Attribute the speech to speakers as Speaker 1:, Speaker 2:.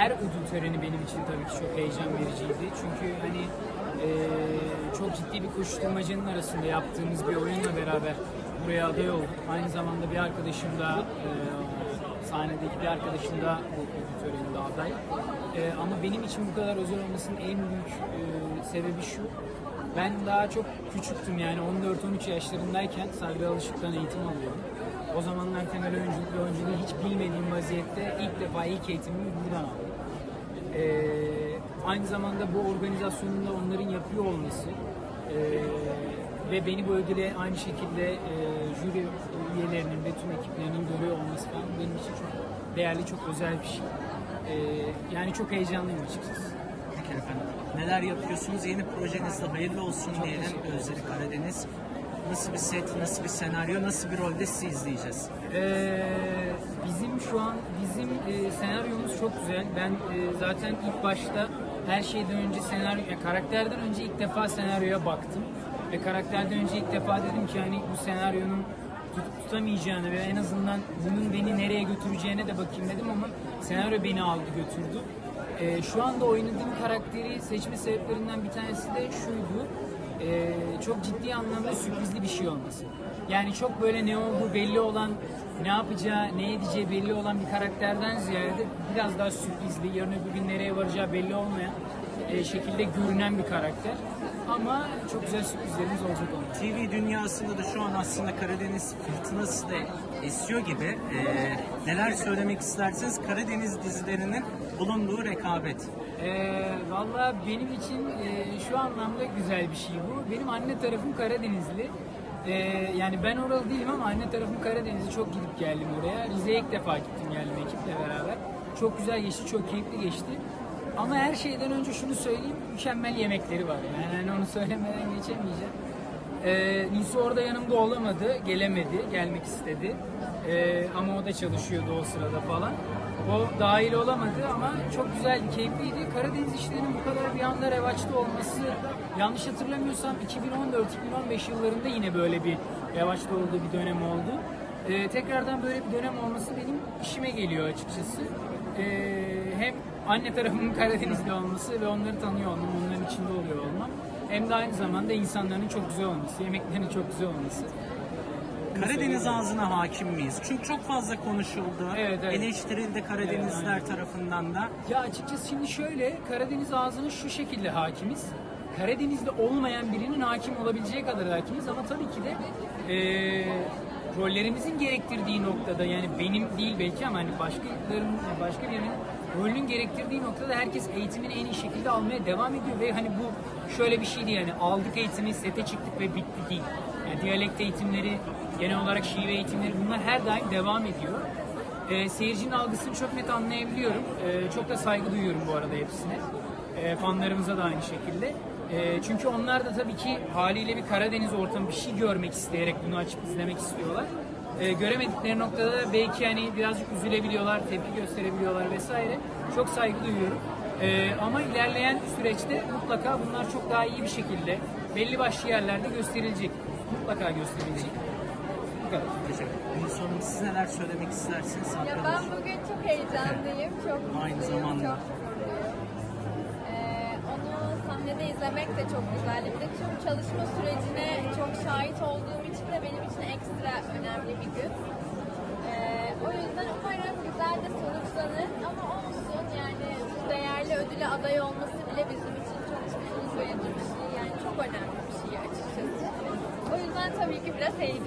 Speaker 1: her ödül töreni benim için tabii ki çok heyecan vericiydi. Çünkü hani e, çok ciddi bir koşturmacanın arasında yaptığımız bir oyunla beraber buraya aday olduk. Aynı zamanda bir arkadaşım da e, sahnedeki bir arkadaşım da bu ödül töreninde aday. E, ama benim için bu kadar özel olmasının en büyük e, sebebi şu. Ben daha çok küçüktüm yani 14-13 yaşlarındayken Sabri Alışık'tan eğitim alıyordum. O zamanlar temel oyunculuk ve oyunculuğu hiç bilmediğim vaziyette ilk defa ilk eğitimimi buradan aldım. Ee, aynı zamanda bu organizasyonun da onların yapıyor olması ee, ve beni bu ödüle aynı şekilde e, jüri üyelerinin ve tüm ekiplerinin görüyor olması falan benim için çok değerli, çok özel bir şey. Ee, yani çok heyecanlıyım açıkçası.
Speaker 2: Peki efendim. Neler yapıyorsunuz? Yeni projenizde hayırlı olsun diyelim.
Speaker 1: teşekkür
Speaker 2: Özleri Karadeniz. Nasıl bir set, nasıl bir senaryo, nasıl bir rolde sizi izleyeceğiz?
Speaker 1: Ee, bizim şu an bizim e, senaryomuz çok güzel. Ben e, zaten ilk başta her şeyden önce senaryo, ya karakterden önce ilk defa senaryoya baktım ve karakterden önce ilk defa dedim ki hani bu senaryonun tutup tutamayacağını ve en azından bunun beni nereye götüreceğine de bakayım dedim ama senaryo beni aldı götürdü. Ee, şu anda oynadığım karakteri seçme sebeplerinden bir tanesi de şuydu. Ee, çok ciddi anlamda sürprizli bir şey olması. Yani çok böyle ne olduğu belli olan, ne yapacağı, ne edeceği belli olan bir karakterden ziyade biraz daha sürprizli, yarın öbür gün nereye varacağı belli olmayan e, şekilde görünen bir karakter. Ama çok güzel sürprizlerimiz olacak onunla.
Speaker 2: TV dünyasında da şu an aslında Karadeniz fırtınası da esiyor gibi. Ee, neler söylemek istersiniz? Karadeniz dizilerinin bulunduğu rekabet.
Speaker 1: Ee, Valla benim için e, şu anlamda güzel bir şey bu. Benim anne tarafım Karadenizli. Ee, yani ben oralı değilim ama anne tarafım Karadenizli. Çok gidip geldim oraya. Rize'ye ilk defa gittim geldim ekiple beraber. Çok güzel geçti, çok keyifli geçti. Ama her şeyden önce şunu söyleyeyim, mükemmel yemekleri var. Yani onu söylemeden geçemeyeceğim. Ee, Nisu orada yanımda olamadı, gelemedi, gelmek istedi. Ee, ama o da çalışıyordu o sırada falan. O dahil olamadı ama çok güzeldi, keyifliydi. Karadeniz işlerinin bu kadar bir anda revaçta olması, yanlış hatırlamıyorsam 2014-2015 yıllarında yine böyle bir revaçta olduğu bir dönem oldu. Ee, tekrardan böyle bir dönem olması benim işime geliyor açıkçası. Ee, hem anne tarafımın Karadenizli olması ve onları tanıyor olmam, onların içinde oluyor olmam. Hem de aynı zamanda insanların çok güzel olması, yemeklerinin çok güzel olması.
Speaker 2: Karadeniz ağzına hakim miyiz? Çünkü çok fazla konuşuldu.
Speaker 1: Evet, evet.
Speaker 2: Eleştirildi Karadenizler
Speaker 1: Evet,
Speaker 2: tarafından da.
Speaker 1: Ya açıkçası şimdi şöyle, Karadeniz ağzına şu şekilde hakimiz. Karadeniz'de olmayan birinin hakim olabileceği kadar hakimiz ama tabii ki de eee, rollerimizin gerektirdiği noktada yani benim değil belki ama hani başkalarının, başka birinin rolünün gerektirdiği noktada herkes eğitimini en iyi şekilde almaya devam ediyor ve hani bu şöyle bir şey değil yani aldık eğitimi, sete çıktık ve bitti değil. Yani diyalekt eğitimleri, genel olarak şive eğitimleri bunlar her daim devam ediyor. E, seyircinin algısını çok net anlayabiliyorum. E, çok da saygı duyuyorum bu arada hepsine. E, fanlarımıza da aynı şekilde. E, çünkü onlar da tabii ki haliyle bir Karadeniz ortamı bir şey görmek isteyerek bunu açıp izlemek istiyorlar. E, göremedikleri noktada da belki hani birazcık üzülebiliyorlar, tepki gösterebiliyorlar vesaire. Çok saygı duyuyorum. E, ama ilerleyen süreçte mutlaka bunlar çok daha iyi bir şekilde belli başlı yerlerde gösterilecek. Mutlaka gösterilecek. Bu kadar.
Speaker 2: Teşekkür ederim. Hanım siz neler söylemek istersiniz?
Speaker 3: Ya ben bugün çok heyecanlıyım, çok
Speaker 2: Aynı
Speaker 3: mutluyum,
Speaker 2: zamanda.
Speaker 3: çok mutluyum. Sahnede izlemek de çok güzeldi. Bir de tüm çalışma sürecine çok şahit olduğum için de benim için ekstra önemli bir gün. Ee, o yüzden umarım güzel de sonuçlanır ama olsun yani bu değerli ödüle aday olması bile bizim için çok mutluluk bir şey. Yani çok önemli bir şey açıkçası. O yüzden tabii ki biraz heyecan.